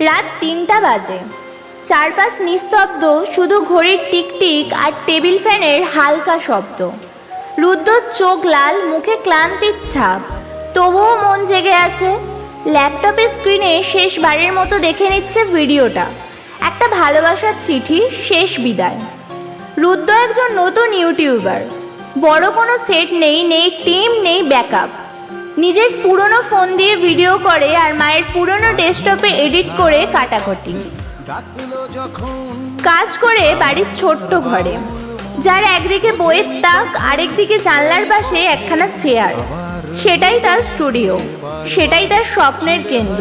রাত তিনটা বাজে। চারপাশ নিস্তব্ধ, শুধু ঘড়ির টিকটিক আর টেবিল ফ্যানের হালকা শব্দ। রুদ্রর চোখ লাল, মুখে ক্লান্তির ছাপ। তবুও মন জেগে আছে, ল্যাপটপের স্ক্রিনে শেষবারের মতো দেখে নিচ্ছে ভিডিওটা। একটা ভালোবাসার চিঠি, শেষ বিদায়। রুদ্র একজন নতুন ইউটিউবার। বড় কোনো সেট নেই নেই টিম, নেই ব্যাকআপ। নিজের পুরনো ফোন দিয়ে ভিডিও করে আর মায়ের পুরনো ডেস্কটপে এডিট করে কাটাকুটি। কাজ করে বাড়ির ছোট্ট ঘরে, যার একদিকে বইয়ের তাক, আরেকদিকে জানলার পাশে একখানা চেয়ার সেটাই তার স্টুডিও সেটাই তার স্বপ্নের কেন্দ্র।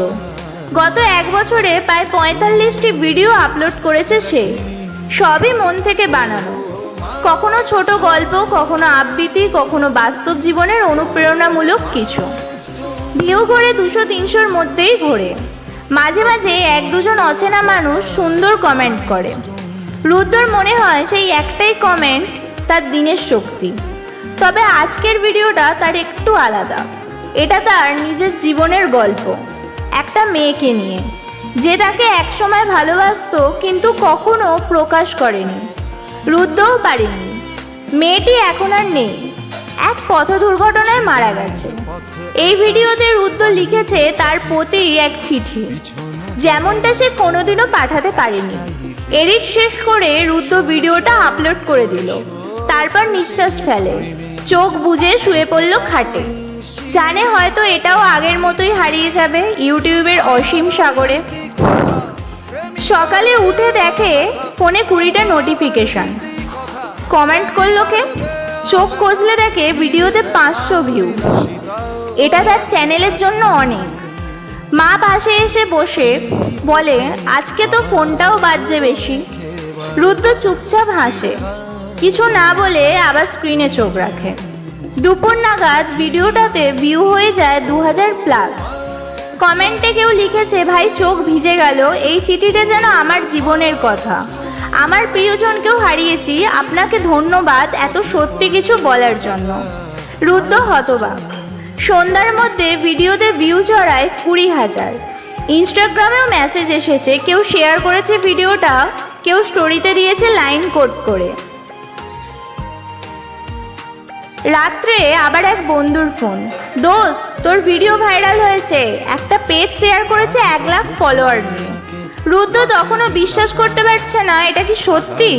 গত এক বছরে প্রায় পঁয়তাল্লিশটি ভিডিও আপলোড করেছে সে। সবই মন থেকে বানানো। কখনো ছোট গল্প, কখনো আবৃত্তি, কখনো বাস্তব জীবনের অনুপ্রেরণামূলক কিছু। ভিউ করে দুশো তিনশোর মধ্যেই ঘোরে। মাঝে মাঝে এক দুজন অচেনা মানুষ সুন্দর কমেন্ট করে। রুদ্রর মনে হয় সেই একটাই কমেন্ট তার দিনের শক্তি। তবে আজকের ভিডিওটা তার একটু আলাদা। এটা তার নিজের জীবনের গল্প, একটা মেয়েকে নিয়ে। যে তাকে একসময় ভালোবাসত, কিন্তু কখনো প্রকাশ করেনি। রুদ্রও পারেনি। মেয়েটি এখন আর নেই। এক পথ দুর্ঘটনায় মারা গেছে। এই ভিডিওতে রুদ্র লিখেছে তার প্রতি এক চিঠি। যেমনটা সে কোনোদিনও পাঠাতে পারেনি। এডিট শেষ করে রুদ্র ভিডিওটা আপলোড করে দিল। তারপর নিঃশ্বাস ফেলে। চোখ বুজে শুয়ে পড়ল খাটে। জানে হয়তো এটাও আগের মতোই হারিয়ে যাবে ইউটিউবের অসীম সাগরে। সকালে উঠে দেখে ফোনে কুড়িটা নোটিফিকেশন কমেন্ট করল কে? চোখ কষলে দেখে ভিডিওতে পাঁচশো ভিউ এটা তার চ্যানেলের জন্য অনেক। মা পাশে এসে বসে বলে, আজকে তো ফোনটাও বাজছে বেশি। রুদ্র চুপচাপ হাসে। কিছু না বলে আবার স্ক্রিনে চোখ রাখে। দুপুর নাগাদ ভিডিওটাতে ভিউ হয়ে যায় দু হাজার প্লাস কমেন্টে কেউ লিখেছে, ভাই, চোখ ভিজে গেল। এই চিঠিটা যেন আমার জীবনের কথা। আমার প্রিয়জনকেও হারিয়েছি, আপনাকে ধন্যবাদ এত সত্যি কিছু বলার জন্য। রুদ্র হতবাক। সন্ধ্যার মধ্যে ভিডিওতে ভিউ চড়ায় কুড়ি হাজার। ইনস্টাগ্রামেও মেসেজ এসেছে, কেউ শেয়ার করেছে ভিডিওটা, কেউ স্টোরিতে দিয়েছে লাইন কোড করে। রাত্রে আবার এক বন্ধুর ফোন দোস্ত, তোর ভিডিও ভাইরাল হয়েছে। একটা পেজ শেয়ার করেছে এক লাখ ফলোয়ার নিয়ে। রুদ্র তখনও বিশ্বাস করতে পারছে না, এটা কি সত্যি?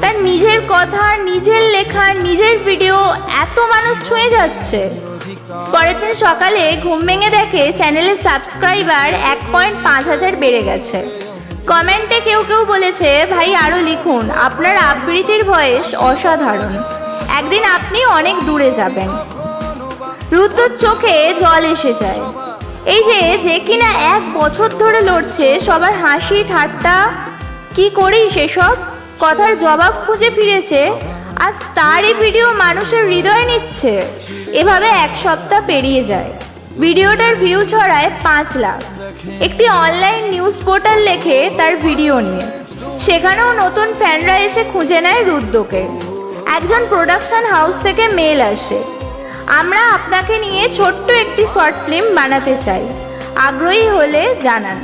তার নিজের কথা, নিজের লেখা, নিজের ভিডিও, এত মানুষ ছুঁয়ে যাচ্ছে। পরের দিন সকালে ঘুম ভেঙে দেখে চ্যানেলের সাবস্ক্রাইবার এক পয়েন্ট পাঁচ হাজার বেড়ে গেছে। কমেন্টে কেউ কেউ বলেছে, ভাই আরও লিখুন। আপনার আবৃত্তির বয়স অসাধারণ। একদিন আপনি অনেক দূরে যাবেন। রুদ্রর চোখে জল এসে যায়। এই যে যে কিনা এক বছর ধরে লড়ছে, সবার হাসি ঠাট্টা, কি করি সেসব কথার জবাব খুঁজে ফিরেছে আজ তারই ভিডিও মানুষের হৃদয় নিচ্ছে। এভাবে এক সপ্তাহ পেরিয়ে যায়। ভিডিওটার ভিউ ছড়ায় পাঁচ লাখ। একটি অনলাইন নিউজ পোর্টাল লেখে তার ভিডিও নিয়ে। সেখানেও নতুন ফ্যানরা এসে খুঁজে নেয় রুদ্রকে। একজন প্রোডাকশন হাউস থেকে মেল আসে। আমরা আপনাকে নিয়ে ছোট্ট একটি শর্ট ফিল্ম বানাতে চাই। আগ্রহী হলে জানান।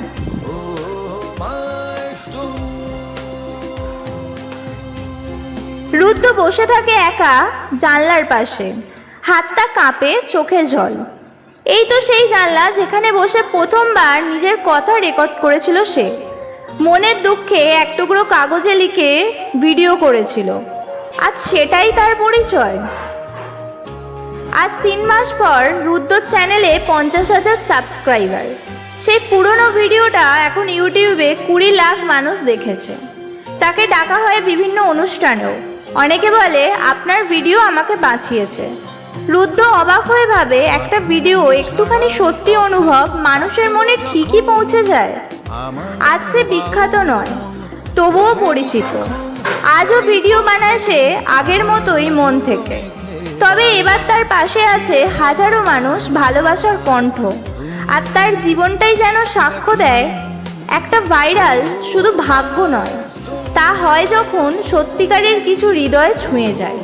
রুদ্র বসে থাকে একা জানলার পাশে। হাতটা কাঁপে চোখে জল। এই তো সেই জানলা যেখানে বসে প্রথমবার নিজের কথা রেকর্ড করেছিল সে। মনের দুঃখে এক টুকরো কাগজে লিখে ভিডিও করেছিল। আজ সেটাই তার পরিচয়। আজ তিন মাস পর রুদ্রর চ্যানেলে পঞ্চাশ হাজার সাবস্ক্রাইবার সেই পুরনো ভিডিওটা এখন ইউটিউবে কুড়ি লাখ মানুষ দেখেছে। তাকে ডাকা হয় বিভিন্ন অনুষ্ঠানেও। অনেকে বলে, আপনার ভিডিও আমাকে বাঁচিয়েছে। রুদ্র অবাক হয়ে ভাবে, একটা ভিডিও একটুখানি সত্যি অনুভব মানুষের মনে ঠিকই পৌঁছে যায়। আজ সে বিখ্যাত নয়, তবুও পরিচিত। আজও ভিডিও বানায় সে আগের মতোই মন থেকে। তবে এবার তার পাশে আছে হাজারো মানুষ ভালোবাসার কণ্ঠ। আর তার জীবনটাই যেন সাক্ষ্য দেয় একটা ভাইরাল শুধু ভাগ্য নয়। তা হয় যখন সত্যিকারের কিছু হৃদয় ছুঁয়ে যায়।